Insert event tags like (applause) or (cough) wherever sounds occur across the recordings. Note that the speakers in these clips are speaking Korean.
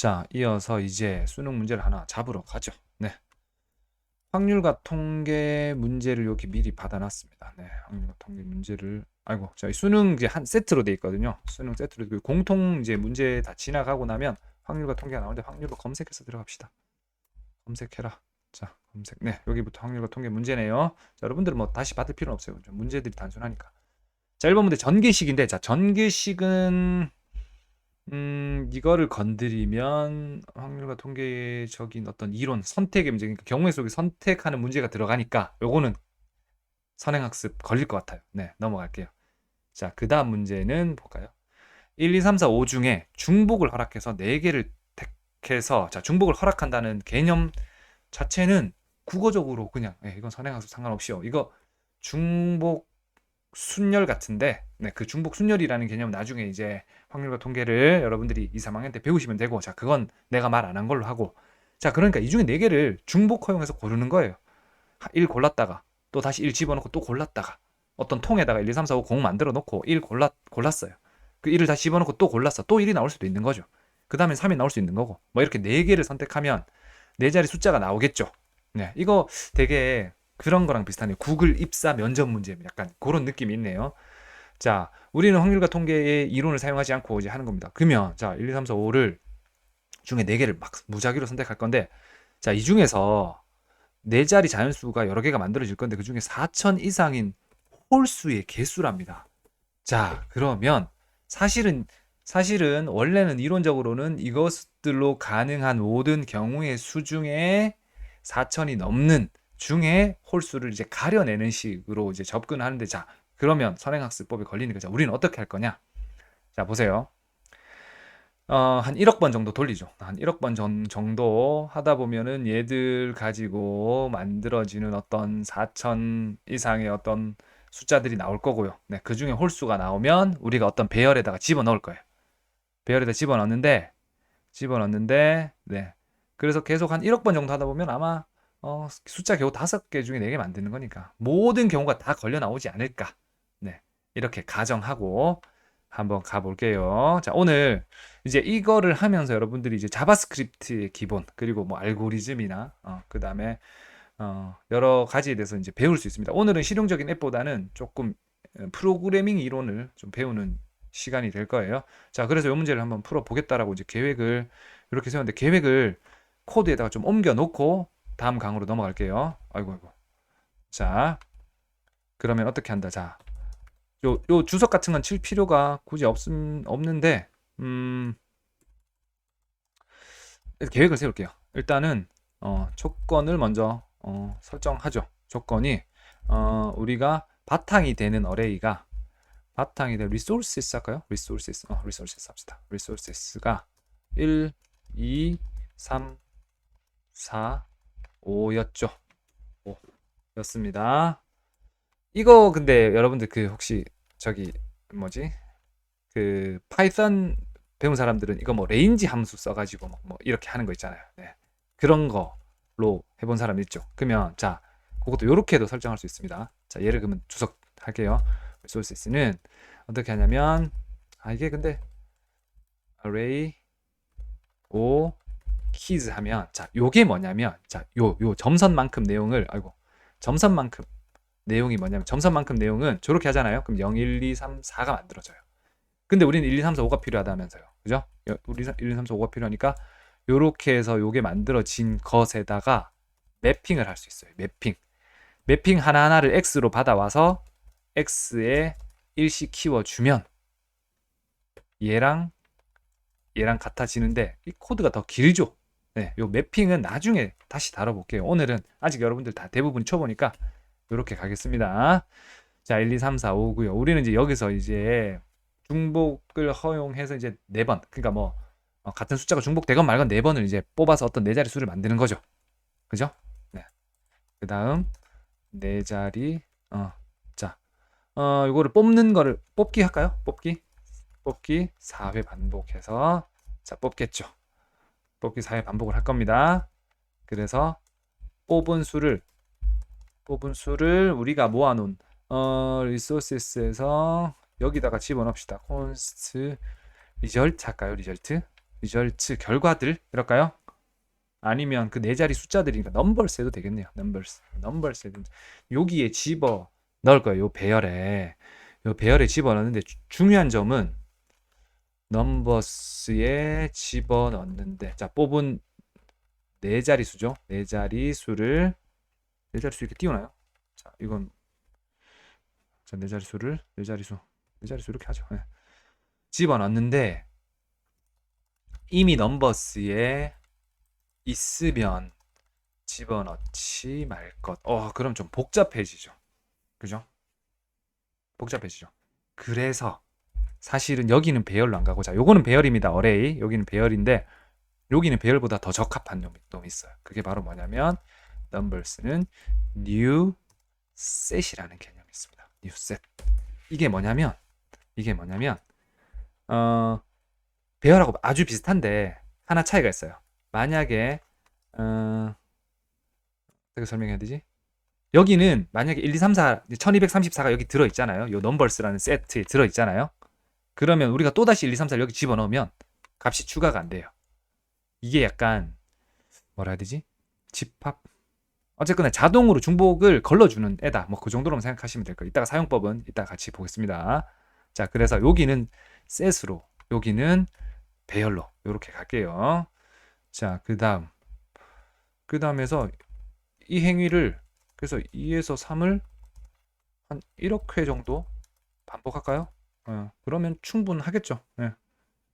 자, 이어서 이제 수능 문제를 하나 잡으러 가죠. 네. 확률과 통계 문제를 여기 미리 받아놨습니다. 네, 확률과 통계 문제를 아이고, 저희 수능 이제 한 세트로 돼 있거든요. 수능 세트로 돼 있고 공통 이제 문제 다 지나가고 나면 확률과 통계가 나오는데 확률로 검색해서 들어갑시다. 검색해라. 자, 검색. 네, 여기부터 확률과 통계 문제네요. 자, 여러분들은 뭐 다시 받을 필요는 없어요. 좀 문제들이 단순하니까. 자, 1번 문제 전개식인데, 자, 전개식은 음, 이거를 건드리면 확률과 통계적인 어떤 이론, 선택의 문제, 그러니까 경우의 속에 선택하는 문제가 들어가니까 요거는 선행학습 걸릴 것 같아요. 네, 넘어갈게요. 자, 그 다음 문제는 볼까요? 1, 2, 3, 4, 5 중에 중복을 허락해서 4개를 택해서, 자, 중복을 허락한다는 개념 자체는 국어적으로 그냥, 예, 이건 선행학습 상관없이요. 이거 중복 순열 같은데, 네, 그 중복 순열이라는 개념 나중에 이제 확률과 통계를 여러분들이 2, 3학년 때 배우시면 되고, 자, 그건 내가 말 안 한 걸로 하고, 자, 그러니까 이 중에 4개를 중복 허용해서 고르는 거예요. 1 골랐다가, 또 다시 1 집어넣고 또 골랐다가, 어떤 통에다가 1, 2, 3, 4, 5, 0 만들어 놓고 1 골랐, 골랐어요. 그 1을 다시 집어넣고 또 골랐어. 또 1이 나올 수도 있는 거죠. 그 다음에 3이 나올 수 있는 거고, 뭐 이렇게 4개를 선택하면 네 자리 숫자가 나오겠죠. 네, 이거 되게 그런 거랑 비슷하네요. 구글 입사 면접 문제 약간 그런 느낌이 있네요. 자, 우리는 확률과 통계의 이론을 사용하지 않고 이제 하는 겁니다. 그러면 자, 1, 2, 3, 4, 5를 중에 4개를 막 무작위로 선택할 건데 자, 이 중에서 네 자리 자연수가 여러 개가 만들어질 건데 그 중에 4천 이상인 홀수의 개수랍니다. 자, 그러면 사실은 사실은 원래는 이론적으로는 이것들로 가능한 모든 경우의 수 중에 4천이 넘는 중에 홀수를 이제 가려내는 식으로 이제 접근하는데 자 그러면 선행학습법에 걸리는 거죠. 우리는 어떻게 할 거냐? 자 보세요. 어, 한 1억 번 정도 돌리죠. 한 1억 번 전, 정도 하다 보면은 얘들 가지고 만들어지는 어떤 4천 이상의 어떤 숫자들이 나올 거고요. 네, 그 중에 홀수가 나오면 우리가 어떤 배열에다가 집어 넣을 거예요. 배열에다 집어 넣는데 집어 넣는데 네. 그래서 계속 한 1억 번 정도 하다 보면 아마 어, 숫자 겨우 다섯 개 중에 네 개 만드는 거니까 모든 경우가 다 걸려 나오지 않을까. 네. 이렇게 가정하고 한번 가볼게요. 자, 오늘 이제 이거를 하면서 여러분들이 이제 자바스크립트의 기본, 그리고 뭐 알고리즘이나, 어, 그 다음에, 어, 여러 가지에 대해서 이제 배울 수 있습니다. 오늘은 실용적인 앱보다는 조금 어, 프로그래밍 이론을 좀 배우는 시간이 될 거예요. 자, 그래서 이 문제를 한번 풀어보겠다라고 이제 계획을 이렇게 세웠는데 계획을 코드에다가 좀 옮겨 놓고 다음 강으로 넘어갈게요. 아이고, 아이고. 자, 그러면 어떻게 한다. 자, 요, 요 주석 같은 건 칠 필요가 굳이 없음, 없는데, 음, 계획을 세울게요. 일단은, 어, 조건을 먼저, 어, 설정하죠. 조건이, 어, 우리가 바탕이 되는 어레이가, 바탕이 되는 resources 할까요? resources, 어, resources 합시다. resources가 1, 2, 3, 4, 5였죠. 5 였습니다. 이거 근데 여러분들 그 혹시 저기 뭐지? 그 파이썬 배운 사람들은 이거 뭐 레인지 함수 써가지고 뭐, 뭐 이렇게 하는 거 있잖아요. 네. 그런 거로 해본 사람 있죠. 그러면 자 그것도 이렇게도 설정할 수 있습니다. 자 얘를 그러면 주석 할게요. resources는 어떻게 하냐면 아 이게 근데 array o keys 하면 자 요게 뭐냐면 자요요 점선만큼 내용을 아이고 점선만큼 내용이 뭐냐면 점선만큼 내용은 저렇게 하잖아요. 그럼 0, 1, 2, 3, 4가 만들어져요. 근데 우리는 1, 2, 3, 4, 5가 필요하다면서요. 그죠? 우리 1, 2, 3, 4, 5가 필요하니까 요렇게 해서 요게 만들어진 것에다가 매핑을 할 수 있어요. 매핑. 매핑 하나하나를 x로 받아와서 x에 일씩 키워주면 얘랑 얘랑 같아지는데 이 코드가 더 길죠. 네, 요 매핑은 나중에 다시 다뤄볼게요. 오늘은 아직 여러분들 다 대부분 쳐보니까 이렇게 가겠습니다. 자, 1, 2, 3, 4, 5고요. 우리는 이제 여기서 이제 중복을 허용해서 이제 네 번, 그러니까 뭐 어, 같은 숫자가 중복되건 말건 네 번을 이제 뽑아서 어떤 네 자리 수를 만드는 거죠. 그죠? 네. 그 다음 네 자리, 어, 자, 어, 이거를 뽑는 거를 뽑기 할까요? 뽑기, 뽑기 4회 반복해서 자 뽑겠죠. 뽑기 4회 반복을 할 겁니다. 그래서 뽑은 수를 뽑은 수를 우리가 모아놓은 어, 리소스에서 여기다가 집어넣읍시다. const result 할까요? result results 결과들 이럴까요? 아니면 그 네 자리 숫자들이니까 numbers 해도 되겠네요. numbers 해도 여기에 집어 넣을 거예요. 요 배열에. 요 배열에 집어 넣는데 주- 중요한 점은 numbers에 집어 넣는데 자, 뽑은 네 자리 수죠. 네 자리 수를 네 자리 수 이렇게 띄우나요? 자, 이건 자, 네 자리 수를 네 자리 수. 네 자리 수 이렇게 하죠. 예. 집어 넣는데 이미 넘버스에 있으면 집어넣지 말 것. 어, 그럼 좀 복잡해지죠. 그죠? 복잡해지죠. 그래서 사실은 여기는 배열로 안 가고 자, 요거는 배열입니다. 어레이. 여기는 배열인데 여기는 배열보다 더 적합한 놈이 또 있어요. 그게 바로 뭐냐면 numbers는 new set이라는 개념이 있습니다. new set. 이게 뭐냐면 이게 뭐냐면 어 배열하고 아주 비슷한데 하나 차이가 있어요. 만약에 어 어떻게 설명해야 되지? 여기는 만약에 1, 2, 3, 4, 1234가 여기 들어 있잖아요. 요 넘버스라는 세트에 들어 있잖아요. 그러면 우리가 또다시 1, 2, 3, 4를 여기 집어넣으면 값이 추가가 안 돼요. 이게 약간 뭐라 해야 되지? 집합 어쨌거나 자동으로 중복을 걸러주는 애다. 뭐 그 정도로만 생각하시면 될 거예요. 이따가 사용법은 이따 같이 보겠습니다. 자, 그래서 여기는 셋으로, 여기는 배열로 이렇게 갈게요. 자, 그 다음 그 다음에서 이 행위를 그래서 2에서 3을 한 1억 회 정도 반복할까요? 어, 그러면 충분하겠죠. 예.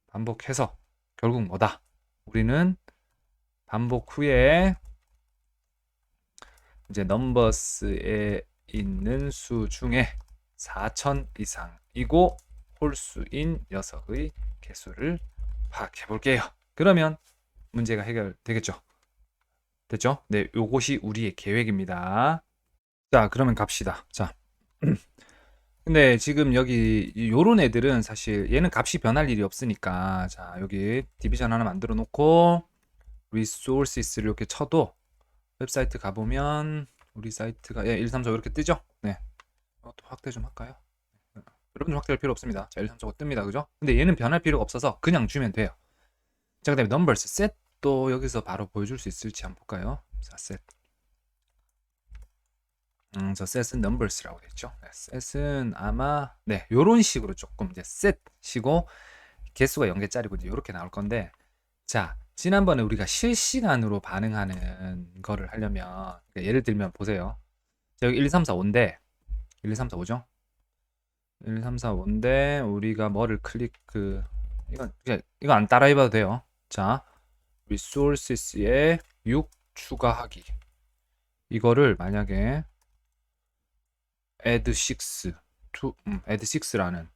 반복해서 결국 뭐다? 우리는 반복 후에 이제 넘버스에 있는 수 중에 4천 이상이고 홀수인 녀석의 개수를 파악해 볼게요. 그러면 문제가 해결되겠죠. 됐죠? 네, 요것이 우리의 계획입니다. 자, 그러면 갑시다. 자. (clears throat) 근데 지금 여기 이- 요런 애들은 사실 얘는 값이 변할 일이 없으니까 자, 여기 디비전 하나 만들어 놓고 resources를 이렇게 쳐도 웹사이트 가보면 우리 사이트가 예, 134 이렇게 뜨죠? 네. 어, 또 확대 좀 할까요? 여러분 확대할 필요 없습니다. 자, 134가 뜹니다. 그죠? 근데 얘는 변할 필요가 없어서 그냥 주면 돼요. 자, 그다음에 numbers set도 여기서 바로 보여줄 수 있을지 한번 볼까요? 자, set. 음, 저 set은 numbers라고 됐죠. 네, set은 아마 네, 요런 식으로 조금 이제 set이고 개수가 0개짜리고 이제 요렇게 나올 건데 자, 지난번에 우리가 실시간으로 반응하는 거를 하려면 그러니까 예를 들면 보세요. 자, 여기 1, 2, 3, 4, 5인데 1, 2, 3, 4, 5죠? 1, 2, 3, 4, 5인데 우리가 뭐를 클릭 그 이건 이거 안 따라해봐도 돼요. 자, resources에 6 추가하기. 이거를 만약에 add 6 to 음, add 6라는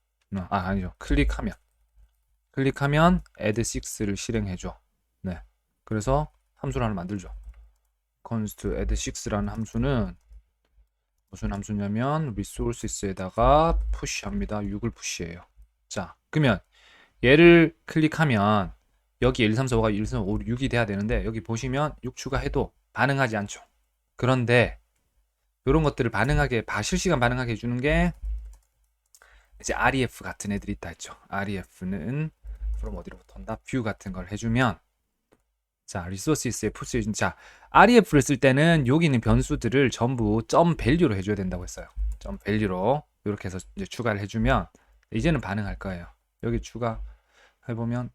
아 아니죠. 클릭하면 클릭하면 add 6를 실행해 줘. 네. 그래서 함수를 하나 만들죠. const add 6라는 함수는 무슨 함수냐면 resources에다가 푸시합니다. 6을 푸시해요. 자, 그러면 얘를 클릭하면 여기 1, 3, 4, 5가 1, 3, 5, 6이 돼야 되는데 여기 보시면 6 추가해도 반응하지 않죠. 그런데 이런 것들을 반응하게 바 실시간 반응하게 해주는 게 이제 REF 같은 애들이 있다 했죠. REF는 from 어디로부터 온다? 뷰 같은 걸 해주면 자 리소시스에 푸시 자 REF를 쓸 때는 여기 있는 변수들을 전부 점 밸류로 해줘야 된다고 했어요. 점 밸류로 이렇게 해서 이제 추가를 해주면 이제는 반응할 거예요. 여기 추가 해보면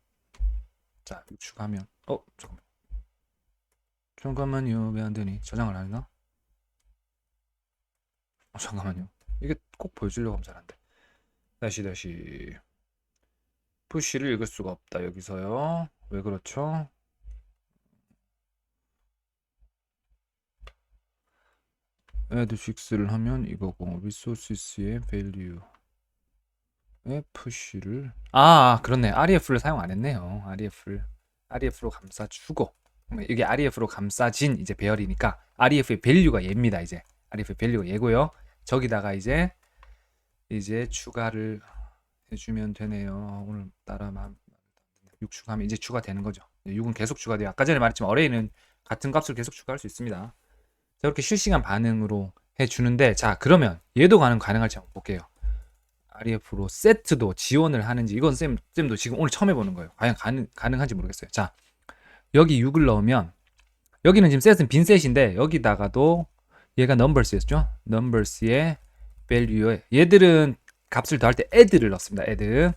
자 추가하면 어 잠깐만 잠깐만요 왜 안 되니 저장을 안 했나? 어, 잠깐만요. 이게 꼭 보여주려고 하면 잘안 돼. 다시 다시. 푸시를 읽을 수가 없다 여기서요. 왜 그렇죠? 6를 하면 이거고 resources의 value 에 푸시를. 아 그렇네. REF를 사용 안 했네요. REF를. REF로 감싸주고. 이게 REF로 감싸진 이제 배열이니까 REF의 밸류가 얘입니다 이제. REF의 밸류가 얘고요 저기다가 이제 이제 추가를 해주면 되네요. 오늘 따라 만 6 추가 하면 이제 추가되는 거죠. 6은 계속 추가돼요. 아까 전에 말했지만 어레이는 같은 값을 계속 추가할 수 있습니다. 저렇게 실시간 반응으로 해주는데 자 그러면 얘도 가능 가능할지 한번 볼게요. REF로 세트도 지원을 하는지 이건 쌤, 쌤도 지금 오늘 처음 해보는 거예요. 과연 가능, 가능한지 모르겠어요. 자, 여기 6을 넣으면 여기는 지금 셋은 빈 셋인데 여기다가도 얘가 numbers였죠? numbers의 value에 얘들은 값을 더할 때 add를 넣습니다. add.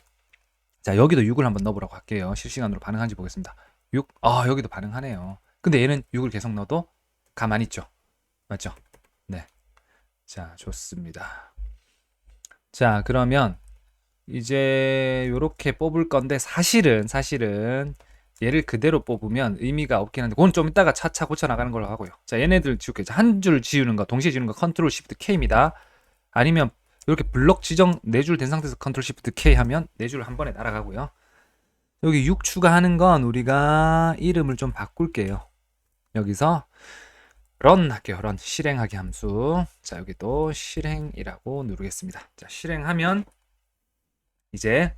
자, 여기도 6을 한번 넣어보라고 할게요. 실시간으로 반응하는지 보겠습니다. 6. 아, 여기도 반응하네요. 근데 얘는 6을 계속 넣어도 가만히 있죠. 맞죠? 네. 자, 좋습니다. 자, 그러면 이제 요렇게 뽑을 건데 사실은 사실은 얘를 그대로 뽑으면 의미가 없긴 한데 그건 좀 이따가 차차 고쳐 나가는 걸로 하고요. 자, 얘네들 지울게요. 한줄 지우는 거 동시에 지우는 거 컨트롤 시프트 K입니다. 아니면 이렇게 블럭 지정 네 줄 된 상태에서 컨트롤 시프트 K 하면 네 줄 한 번에 날아가고요. 여기 6 추가하는 건 우리가 이름을 좀 바꿀게요. 여기서 run 할게요. run 실행하기 함수. 자, 여기 또 실행이라고 누르겠습니다. 자, 실행하면 이제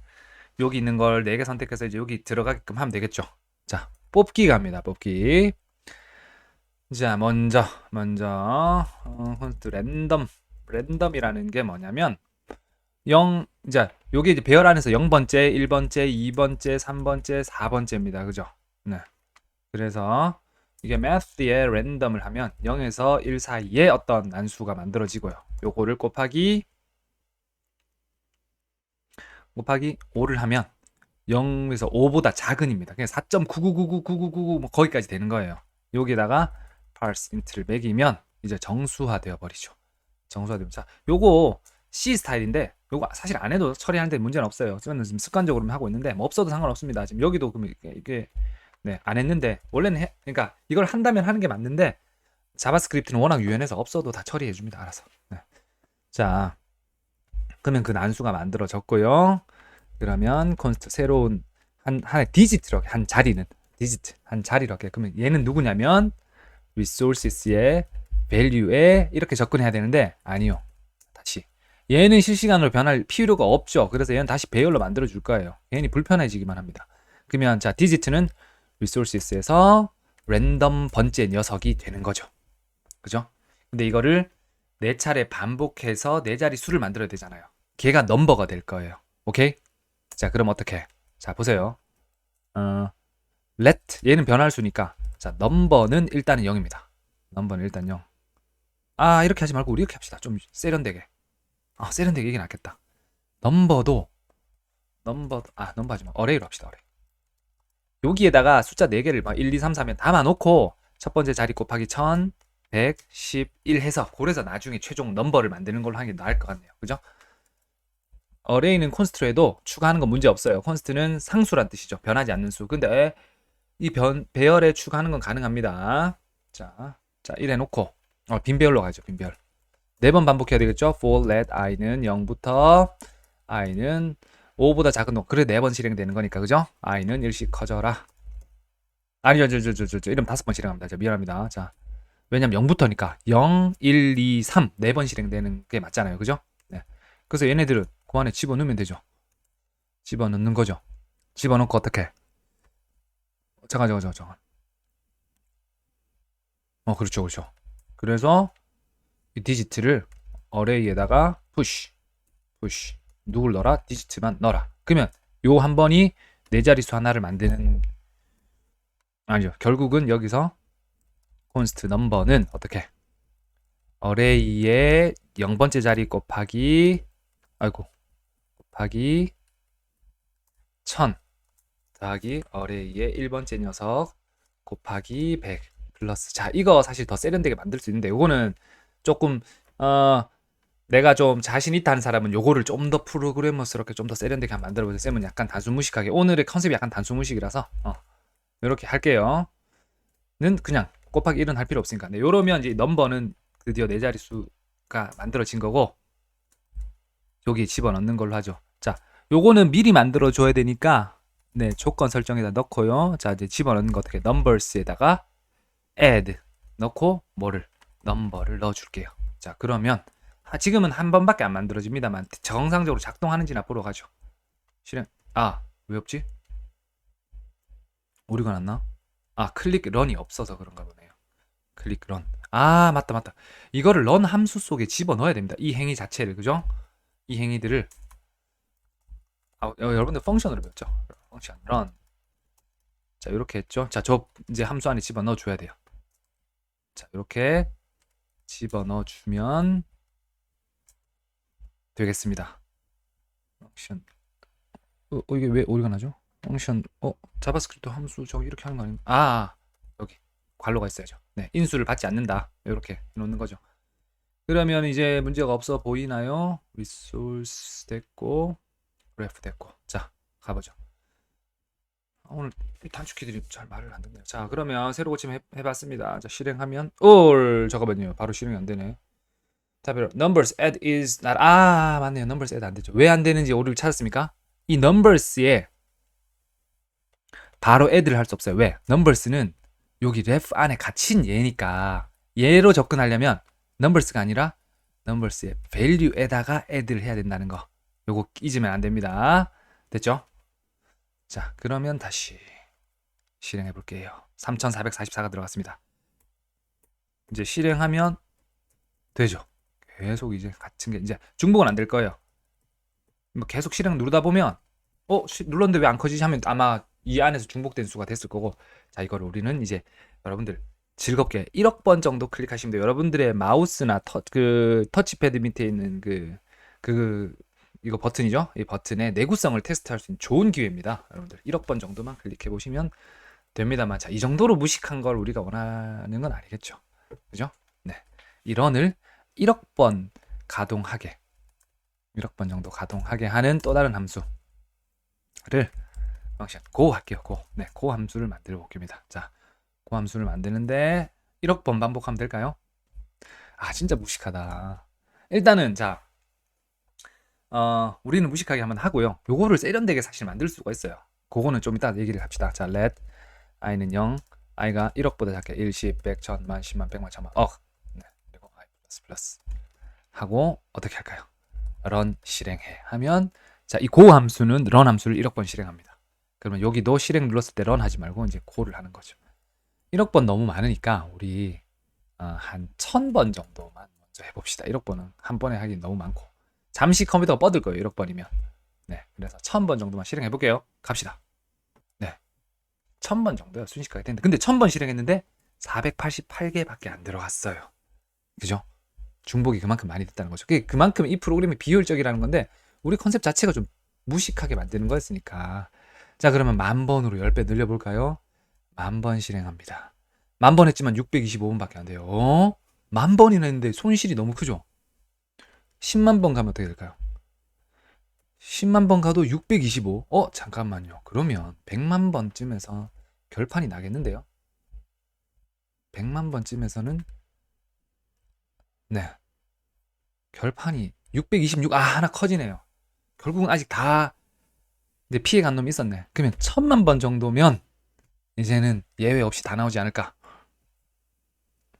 여기 있는 걸 4개 선택해서 이제 여기 들어가게끔 하면 되겠죠. 자, 뽑기 갑니다. 뽑기. 자, 먼저 먼저 어, 랜덤 랜덤이라는 게 뭐냐면 0 이제 요게 이제 배열 안에서 0번째, 1번째, 2번째, 3번째, 4번째입니다. 그죠? 네. 그래서 이게 math에 랜덤을 하면 0에서 1 사이에 어떤 난수가 만들어지고요. 요거를 곱하기 곱하기 5를 하면 0에서 5보다 작은입니다. 그냥 4.999999999 뭐 거기까지 되는 거예요. 여기다가 parse int를 매기면 이제 정수화 되어 버리죠. 정수화 되면 자, 요거 C 스타일인데 요거 사실 안 해도 처리하는데 문제는 없어요. 저는 지금 습관적으로 하고 있는데 뭐 없어도 상관없습니다. 지금 여기도 그럼 이게, 이게 네, 안 했는데 원래는 해, 그러니까 이걸 한다면 하는 게 맞는데 자바스크립트는 워낙 유연해서 없어도 다 처리해 줍니다. 알아서. 네. 자, 그러면 그 난수가 만들어졌고요. 그러면 콘스트 새로운 한 하나의 디지트로 한 자리는 디지트 한 자리로 할게요. 그러면 얘는 누구냐면 resources의 value에 이렇게 접근해야 되는데 아니요. 다시 얘는 실시간으로 변할 필요가 없죠. 그래서 얘는 다시 배열로 만들어 줄 거예요. 얘는 불편해지기만 합니다. 그러면 자 디지트는 resources에서 랜덤 번째 녀석이 되는 거죠. 그죠? 근데 이거를 네 차례 반복해서 네 자리 수를 만들어야 되잖아요. 걔가 넘버가 될 거예요. 오케이? 자, 그럼 어떻게? 자, 보세요. 어, let 얘는 변할 수니까 자, 넘버는 일단은 0입니다. 넘버는 일단 0. 아, 이렇게 하지 말고 우리 이렇게 합시다. 좀 세련되게. 아, 세련되게 이게 낫겠다. 넘버도 넘버 아, 넘버 하지 마. 어레이로 합시다. 어레이. 여기에다가 숫자 4개를 막 1, 2, 3, 4면 담아 놓고 첫 번째 자리 곱하기 1000 111 해서 그래서 나중에 최종 넘버를 만드는 걸로 하는 게 나을 것 같네요. 그죠? 어레이는 콘스트에도 추가하는 건 문제 없어요. 콘스트는 상수란 뜻이죠. 변하지 않는 수. 근데 이 변, 배열에 추가하는 건 가능합니다. 자, 자, 이래 놓고 어, 빈 배열로 가죠. 빈 배열. 네 번 반복해야 되겠죠? for let i는 0부터 i는 5보다 작은 놈. 그래 네 번 실행되는 거니까. 그죠? i는 일씩 커져라. 아니요, 저, 저, 저, 저, 저, 이러면 다섯 번 실행합니다. 자, 미안합니다. 자, 왜냐면 0부터니까 0, 1, 2, 3 네 번 실행되는 게 맞잖아요. 그죠? 네. 그래서 얘네들은 그 안에 집어넣으면 되죠. 집어넣는 거죠. 집어넣고 어떻게? 잠깐 잠깐 잠깐 잠깐. 어 그렇죠 그렇죠. 그래서 이 디지트를 어레이에다가 푸시 푸시 누굴 넣어라? 디지트만 넣어라. 그러면 요 한 번이 네 자릿수 하나를 만드는 아니죠. 결국은 여기서 콘스트 넘버는 어떻게? 어레이의 0번째 자리 곱하기 아이고 곱하기 1000 더하기 어레이의 1번째 녀석 곱하기 100 플러스 자 이거 사실 더 세련되게 만들 수 있는데 요거는 조금 어 내가 좀 자신 있다는 사람은 요거를 좀 더 프로그래머스럽게 좀 더 세련되게 만들어 보세요. 쌤은 약간 단순 무식하게 오늘의 컨셉이 약간 단순 무식이라서 어 이렇게 할게요. 는 그냥 곱하기 1은 할 필요 없으니까. 네, 요러면 이제 넘버는 드디어 네 자릿수가 만들어진 거고 여기 집어넣는 걸로 하죠. 자, 요거는 미리 만들어 줘야 되니까 네, 조건 설정에다 넣고요. 자, 이제 집어넣는 거 어떻게 numbers에다가 add 넣고 뭐를 넘버를 넣어 줄게요. 자, 그러면 아, 지금은 한 번밖에 안 만들어집니다만 정상적으로 작동하는지나 보러 가죠. 실행. 아, 왜 없지? 오류가 났나? 아, 클릭 런이 없어서 그런가 보네요. 클릭 런. 아, 맞다, 맞다. 이거를 런 함수 속에 집어 넣어야 됩니다. 이 행위 자체를, 그죠? 이 행위들을 아, 어, 여러분들 펑션으로 배웠죠? 펑션 run. 자, 이렇게 했죠? 자, 저 이제 함수 안에 집어넣어 줘야 돼요. 자, 이렇게 집어넣어 주면 되겠습니다. 펑션. 어, 어, 이게 왜 오류가 나죠? 펑션. 어, 자바스크립트 함수 저기 이렇게 하는 거 아닌가? 아, 여기 괄호가 있어야죠. 네, 인수를 받지 않는다. 이렇게 놓는 거죠. 그러면 이제 문제가 없어 보이나요? 리소스 됐고 그래프 됐고 자 가보죠. 아, 오늘 이 단축키들이 잘 말을 안 듣네요. 자 그러면 새로 고침 해, 해봤습니다. 자 실행하면 올 잠깐만요. 바로 실행이 안 되네. 답으로 numbers add is not 아 맞네요. numbers add 안 되죠. 왜 안 되는지 오류를 찾았습니까? 이 numbers에 바로 add를 할 수 없어요. 왜? numbers는 여기 ref 안에 갇힌 얘니까 얘로 접근하려면 numbers가 아니라 numbers의 value에다가 add를 해야 된다는 거. 요거 잊으면 안 됩니다. 됐죠? 자, 그러면 다시 실행해 볼게요. 3444가 들어갔습니다. 이제 실행하면 되죠. 계속 이제 같은 게 이제 중복은 안 될 거예요. 뭐 계속 실행 누르다 보면 어, 시- 눌렀는데 왜 안 커지지 하면 아마 이 안에서 중복된 수가 됐을 거고 자, 이걸 우리는 이제 여러분들 즐겁게 1억 번 정도 클릭하시면 돼요. 여러분들의 마우스나 터, 그 터치패드 밑에 있는 그, 그, 이거 버튼이죠? 이 버튼의 내구성을 테스트할 수 있는 좋은 기회입니다. 여러분들 1억 번 정도만 클릭해 보시면 됩니다만, 자, 이 정도로 무식한 걸 우리가 원하는 건 아니겠죠. 그죠? 네. 이 런을 1억 번 가동하게, 1억 번 정도 가동하게 하는 또 다른 함수를 펑션 고 할게요. 고. 네, 고 함수를 만들어 볼게입니다. 자, 고 함수를 만드는데 1억 번 반복하면 될까요? 아, 진짜 무식하다. 일단은 자, 어, 우리는 무식하게 한번 하고요. 요거를 세련되게 사실 만들 수가 있어요. 그거는 좀 이따 얘기를 합시다. 자, let i는 0, i가 1억보다 작게 1, 10, 100, 1000, 만, 10만, 100만, 1000만, 억. 네, 그리고 i 플러스 플러스 하고 어떻게 할까요? run 실행해 하면 자, 이고 함수는 run 함수를 1억 번 실행합니다. 그러면 여기도 실행 눌렀을 때 run 하지 말고 이제 고를 하는 거죠. 1억 번 너무 많으니까 우리 어, 한 1000번 정도만 먼저 해봅시다. 1억 번은 한 번에 하기 너무 많고 잠시 컴퓨터가 뻗을 거예요. 1억 번이면. 네, 그래서 1000번 정도만 실행해 볼게요. 갑시다. 네, 1000번 정도요. 순식간에 됐는데 근데 1000번 실행했는데 488개밖에 안 들어갔어요. 그죠? 중복이 그만큼 많이 됐다는 거죠. 그게 그만큼 이 프로그램이 비효율적이라는 건데 우리 컨셉 자체가 좀 무식하게 만드는 거였으니까 자 그러면 만 번으로 10배 늘려볼까요? 만 번 실행합니다. 만 번 했지만 625번밖에 안 돼요. 어? 만 번이나 했는데 손실이 너무 크죠? 10만 번 가면 어떻게 될까요? 10만 번 가도 625. 어, 잠깐만요. 그러면 100만 번쯤에서 결판이 나겠는데요? 100만 번쯤에서는 네. 결판이 626. 아, 하나 커지네요. 결국은 아직 다 피해 간 놈이 있었네. 그러면 1000만 번 정도면 이제는 예외 없이 다 나오지 않을까?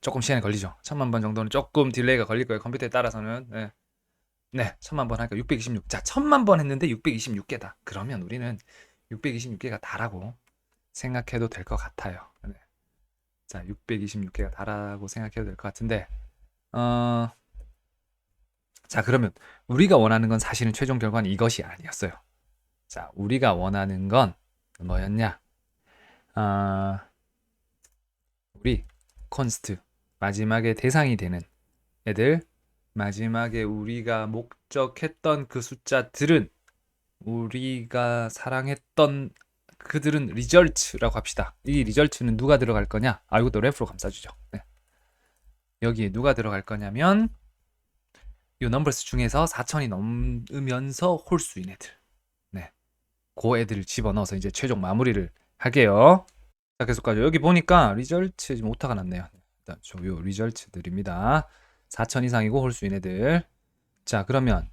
조금 시간이 걸리죠. 천만 번 정도는 조금 딜레이가 걸릴 거예요. 컴퓨터에 따라서는. 네. 네, 천만 번 하니까 626. 자, 천만 번 했는데 626개다. 그러면 우리는 626개가 다라고 생각해도 될 것 같아요. 네. 자, 626개가 다라고 생각해도 될 것 같은데, 어, 자, 그러면 우리가 원하는 건 사실은 최종 결과는 이것이 아니었어요. 자, 우리가 원하는 건 뭐였냐? 아, 우리 콘스트 마지막에 대상이 되는 애들 마지막에 우리가 목적했던 그 숫자들은 우리가 사랑했던 그들은 리절트라고 합시다. 이 리절트는 누가 들어갈 거냐? 아, 이것도 랩으로 감싸주죠. 네. 여기에 누가 들어갈 거냐면 이 넘버스 중에서 4천이 넘으면서 홀수인 애들. 네. 그 애들을 집어넣어서 이제 최종 마무리를 할게요. 자, 계속 가죠. 여기 보니까 리절트 지금 오타가 났네요. 일단 저요 리절트들입니다. 4천 이상이고 홀수인 애들. 자, 그러면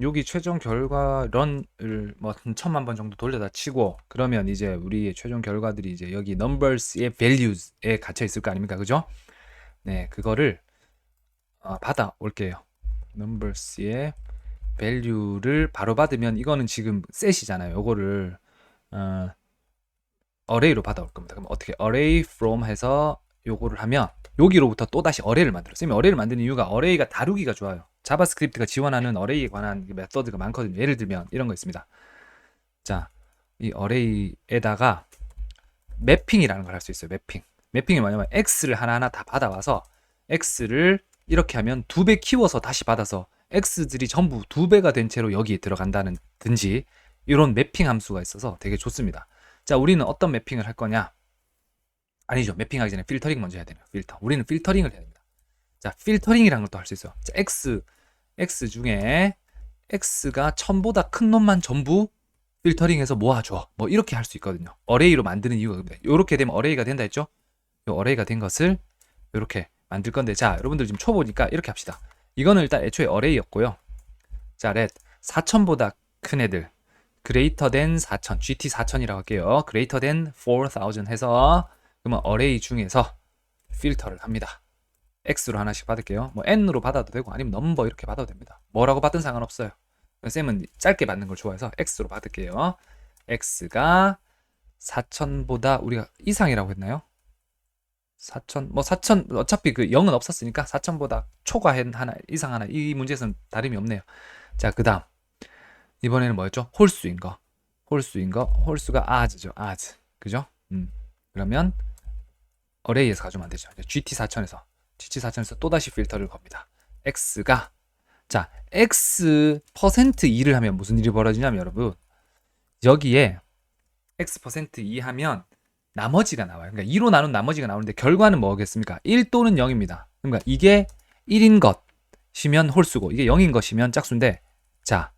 여기 최종 결과 런을 뭐한 천만 번 정도 돌려다 치고 그러면 이제 우리의 최종 결과들이 이제 여기 numbers의 values에 갇혀 있을 거 아닙니까? 그죠? 네, 그거를 어, 받아 올게요. numbers의 value를 바로 받으면 이거는 지금 셋이잖아요. 요거를 어, array로 받아올 겁니다. 그럼 어떻게 array from 해서 요거를 하면 여기로부터 또 다시 array를 만들어. 쌤이 array를 만드는 이유가 array가 다루기가 좋아요. 자바스크립트가 지원하는 array에 관한 그 메서드가 많거든요. 예를 들면 이런 거 있습니다. 자, 이 어레이에다가 매핑이라는 걸 할 수 있어요. 매핑. 매핑이 뭐냐면 x를 하나하나 다 받아와서 x를 이렇게 하면 두 배 키워서 다시 받아서 x들이 전부 두 배가 된 채로 여기에 들어간다는 든지 이런 매핑 함수가 있어서 되게 좋습니다. 자, 우리는 어떤 매핑을 할 거냐? 아니죠. 매핑하기 전에 필터링 먼저 해야 돼요. 필터. 우리는 필터링을 해야 됩니다. 자, 필터링이라는 것도 할 수 있어요. 자, x x 중에 x가 1000보다 큰 놈만 전부 필터링해서 모아줘. 뭐 이렇게 할 수 있거든요. 어레이로 만드는 이유가 그겁니다. 이렇게 되면 어레이가 된다 했죠? 이 어레이가 된 것을 이렇게 만들 건데 자, 여러분들 지금 초보니까 이렇게 합시다. 이거는 일단 애초에 어레이였고요. 자, 렛 4000보다 큰 애들 greater than 4000 GT 4000이라고 할게요. greater than 4000 해서 그러면 어레이 중에서 필터를 합니다. X로 하나씩 받을게요. 뭐 N으로 받아도 되고 아니면 넘버 이렇게 받아도 됩니다. 뭐라고 받든 상관없어요. 쌤은 짧게 받는 걸 좋아해서 X로 받을게요. X가 4000보다 우리가 이상이라고 했나요? 4000, 뭐 4000, 어차피 그 0은 없었으니까 4000보다 초과한 하나, 이상 하나, 이 문제에서는 다름이 없네요. 자, 그 다음. 이번에는 뭐였죠? 홀수인 거. 홀수인 거. 홀수가 as죠, as. 그죠? 음. 그러면 어레이에서 가져오면 안 되죠. GT4000에서. GT4000에서 또다시 필터를 겁니다. x가 자, x 퍼센트 2를 하면 무슨 일이 벌어지냐면 여러분 여기에 x 퍼센트 2 하면 나머지가 나와요. 그러니까 2로 나눈 나머지가 나오는데 결과는 뭐겠습니까? 1 또는 0입니다. 그러니까 이게 1인 것이면 홀수고 이게 0인 것이면 짝수인데 자,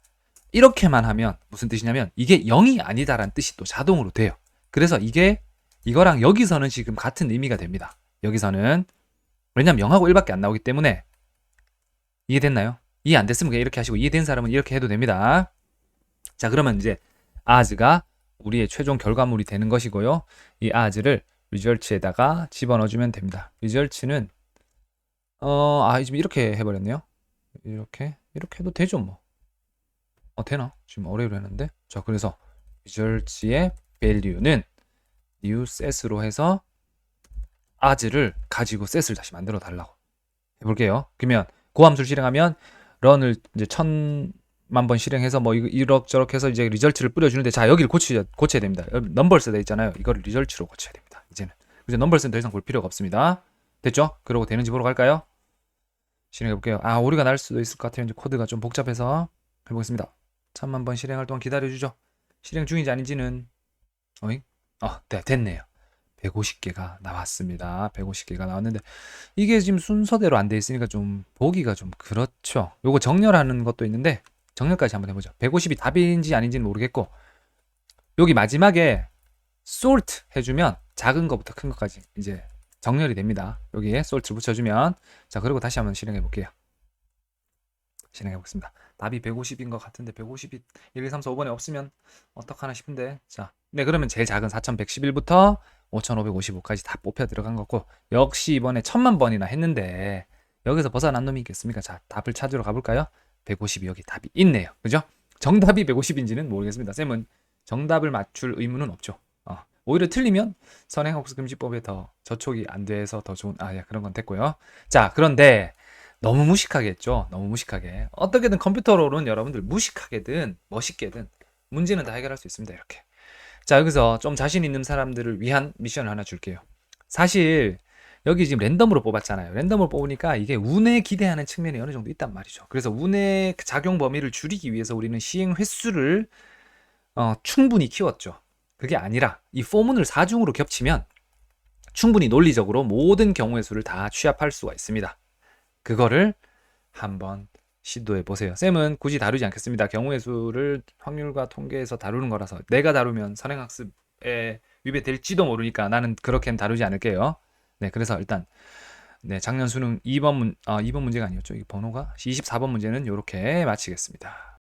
이렇게만 하면 무슨 뜻이냐면 이게 0이 아니다라는 뜻이 또 자동으로 돼요. 그래서 이게 이거랑 여기서는 지금 같은 의미가 됩니다. 여기서는 왜냐면 0하고 1밖에 안 나오기 때문에 이해됐나요? 이해 안 됐으면 그냥 이렇게 하시고 이해된 사람은 이렇게 해도 됩니다. 자, 그러면 이제 as가 우리의 최종 결과물이 되는 것이고요. 이 as를 results에다가 집어넣어주면 됩니다. results는 어, 아, 지금 이렇게 해버렸네요. 이렇게 이렇게 해도 되죠, 뭐. 어, 되나? 지금 어레이로 했는데. 자, 그래서 results의 value는 new set으로 해서 as를 가지고 set을 다시 만들어 달라고 해볼게요. 그러면 고함수를 실행하면 런을 이제 천만 번 실행해서 뭐 이럭저럭 해서 이제 리절트를 뿌려주는데 자 여기를 고치, 고쳐야 됩니다. 넘버스 돼 있잖아요. 이거를 리절트로 고쳐야 됩니다. 이제는 이제 넘버스는 더 이상 볼 필요가 없습니다. 됐죠? 그러고 되는지 보러 갈까요? 실행해 볼게요. 아 오류가 날 수도 있을 것 같아요. 이제 코드가 좀 복잡해서 해보겠습니다. 천만 번 실행할 동안 기다려주죠. 실행 중인지 아닌지는 어잉? 어, 네, 됐네요. 150개가 나왔습니다. 150개가 나왔는데 이게 지금 순서대로 안 돼 있으니까 좀 보기가 좀 그렇죠. 요거 정렬하는 것도 있는데 정렬까지 한번 해보죠. 150이 답인지 아닌지는 모르겠고 여기 마지막에 sort 해주면 작은 것부터 큰 것까지 이제 정렬이 됩니다. 여기에 sort를 붙여주면 자 그리고 다시 한번 실행해 볼게요. 실행해 보겠습니다. 답이 150인 것 같은데 150이 1, 2, 3, 4, 5번에 없으면 어떡하나 싶은데 자, 네 그러면 제일 작은 4111부터 5555까지 다 뽑혀 들어간 거고 역시 이번에 천만 번이나 했는데 여기서 벗어난 놈이 있겠습니까? 자 답을 찾으러 가볼까요? 150이 여기 답이 있네요. 그죠? 정답이 150인지는 모르겠습니다. 쌤은 정답을 맞출 의무는 없죠. 어, 오히려 틀리면 선행학습 금지법에 더 저촉이 안 돼서 더 좋은 아 야, 그런 건 됐고요. 자 그런데 너무 무식하게 했죠. 너무 무식하게 어떻게든 컴퓨터로는 여러분들 무식하게든 멋있게든 문제는 다 해결할 수 있습니다. 이렇게 자, 여기서 좀 자신 있는 사람들을 위한 미션을 하나 줄게요. 사실 여기 지금 랜덤으로 뽑았잖아요. 랜덤으로 뽑으니까 이게 운에 기대하는 측면이 어느 정도 있단 말이죠. 그래서 운의 작용 범위를 줄이기 위해서 우리는 시행 횟수를 어, 충분히 키웠죠. 그게 아니라 이 포문을 사중으로 겹치면 충분히 논리적으로 모든 경우의 수를 다 취합할 수가 있습니다. 그거를 한번 시도해 보세요. 쌤은 굳이 다루지 않겠습니다. 경우의 수를 확률과 통계에서 다루는 거라서 내가 다루면 선행학습에 위배될지도 모르니까 나는 그렇게는 다루지 않을게요. 네, 그래서 일단 네, 작년 수능 2번 문 아, 2번 문제가 아니었죠. 이 번호가 24번 문제는 이렇게 마치겠습니다.